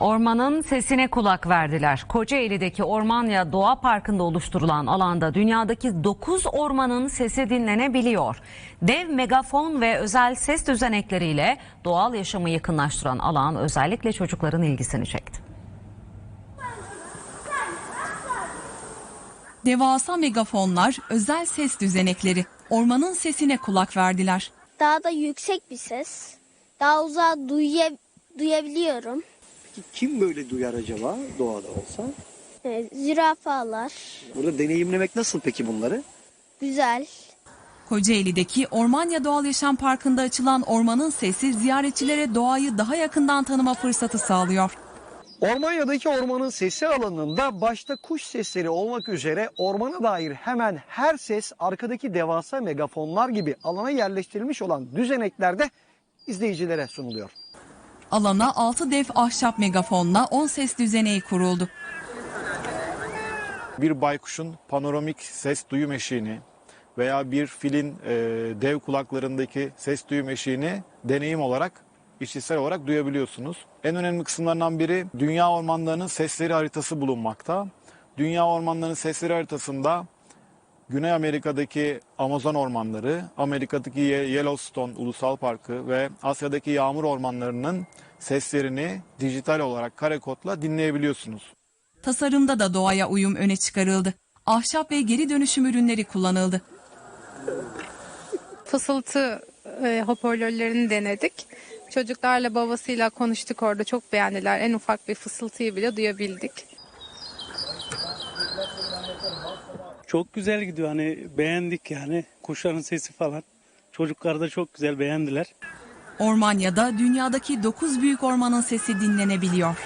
Ormanın sesine kulak verdiler. Kocaeli'deki Ormanya Doğa Parkı'nda oluşturulan alanda dünyadaki 9 ormanın sesi dinlenebiliyor. Dev megafon ve özel ses düzenekleriyle doğal yaşamı yakınlaştıran alan özellikle çocukların ilgisini çekti. Devasa megafonlar, özel ses düzenekleri ormanın sesine kulak verdiler. Daha da yüksek bir ses. Daha uzağa duya- duyabiliyorum. Peki kim böyle duyar acaba doğada olsa? Ee, zürafalar. Burada deneyimlemek nasıl peki bunları? Güzel. Kocaeli'deki Ormanya Doğal Yaşam Parkı'nda açılan ormanın sesi ziyaretçilere doğayı daha yakından tanıma fırsatı sağlıyor. Ormanya'daki ormanın sesi alanında başta kuş sesleri olmak üzere ormana dair hemen her ses arkadaki devasa megafonlar gibi alana yerleştirilmiş olan düzeneklerde izleyicilere sunuluyor. Alana 6 dev ahşap megafonla 10 ses düzeneği kuruldu. bir baykuşun panoramik ses duyum eşiğini veya bir filin e, dev kulaklarındaki ses duyum eşiğini deneyim olarak, işitsel olarak duyabiliyorsunuz. En önemli kısımlarından biri dünya ormanlarının sesleri haritası bulunmakta. Dünya ormanlarının sesleri haritasında Güney Amerika'daki Amazon ormanları, Amerika'daki Ye- Yellowstone Ulusal Parkı ve Asya'daki yağmur ormanlarının seslerini dijital olarak kare kodla dinleyebiliyorsunuz. Tasarımda da doğaya uyum öne çıkarıldı. Ahşap ve geri dönüşüm ürünleri kullanıldı. fısıltı e, hoparlörlerini denedik. Çocuklarla babasıyla konuştuk orada çok beğendiler. En ufak bir fısıltıyı bile duyabildik. Çok güzel gidiyor hani beğendik yani kuşların sesi falan. Çocuklar da çok güzel beğendiler. Ormanya'da dünyadaki 9 büyük ormanın sesi dinlenebiliyor.